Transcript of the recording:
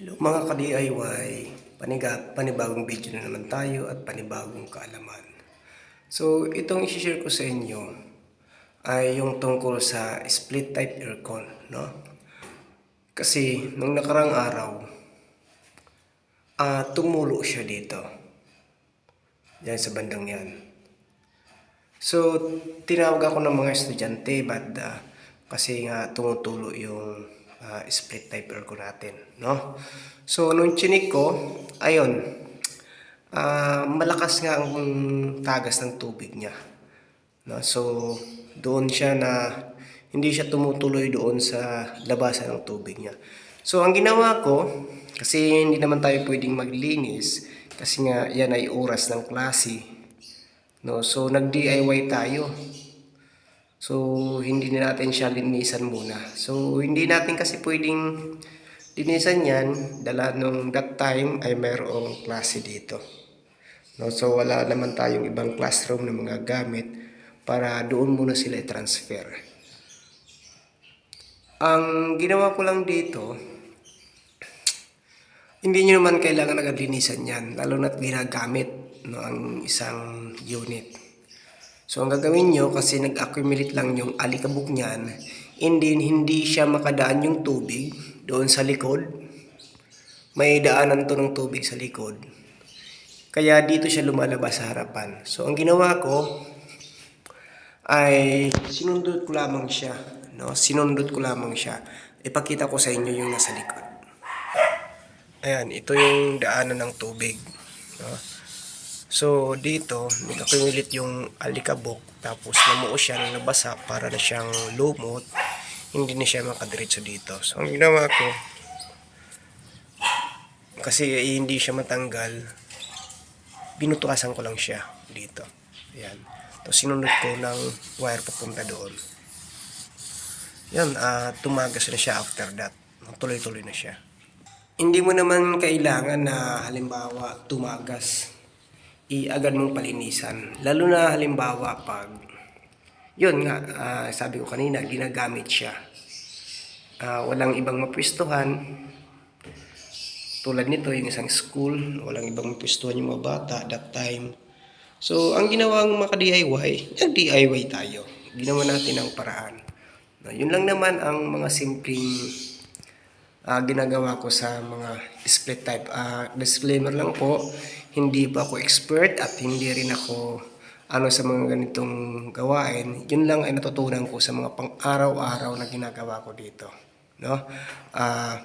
Hello mga ka-DIY, paniga, panibagong video na naman tayo at panibagong kaalaman. So itong isi-share ko sa inyo ay yung tungkol sa split type aircon, no? Kasi nung nakarang araw, ah tumulo siya dito. Diyan sa bandang yan. So, tinawag ako ng mga estudyante but ah, kasi nga tumutulo yung ah, split type aircon natin, no? So, nung chinik ko, ayun, ah, malakas nga ang tagas ng tubig niya. No? So, doon siya na hindi siya tumutuloy doon sa labasan ng tubig niya. So, ang ginawa ko, kasi hindi naman tayo pwedeng maglinis, kasi nga yan ay oras ng klase. No? So, nag-DIY tayo. So, hindi na natin siya linisan muna. So, hindi natin kasi pwedeng linisan yan dala nung that time ay mayroong klase dito. No, so wala naman tayong ibang classroom na mga gamit para doon muna sila i-transfer. Ang ginawa ko lang dito, hindi nyo naman kailangan agad linisan yan, lalo na't ginagamit no, ang isang unit. So ang gagawin nyo, kasi nag-accumulate lang yung alikabok niyan, hindi, hindi siya makadaan yung tubig doon sa likod. May daanan to ng tubig sa likod. Kaya dito siya lumalabas sa harapan. So ang ginawa ko ay sinundot ko lamang siya. No? Sinundot ko lamang siya. Ipakita ko sa inyo yung nasa likod. Ayan, ito yung daanan ng tubig. No? So dito, nag-accumulate yung alikabok tapos namuo siya ng nabasa para na siyang lumot. Hindi na siya makadiretso dito. So ang ginawa ko, kasi eh, hindi siya matanggal, binutuasan ko lang siya dito. Ayan. Tapos sinunod ko ng wire papunta doon. Yan, ah tumagas na siya after that. Tuloy-tuloy na siya. Hindi mo naman kailangan na halimbawa tumagas. Iagad mong palinisan. Lalo na halimbawa pag yun nga, ah, sabi ko kanina, ginagamit siya. Ah, walang ibang mapwistuhan. Tulad nito, yung isang school, walang ibang mapwistuhan yung mga bata that time. So, ang ginawang mga DIY, nag-DIY tayo. Ginawa natin ang paraan. No, yun lang naman ang mga simpleng ah, ginagawa ko sa mga split type. Ah, disclaimer lang po, hindi pa ako expert at hindi rin ako ano sa mga ganitong gawain. Yun lang ay natutunan ko sa mga pang-araw-araw na ginagawa ko dito. No? Ah,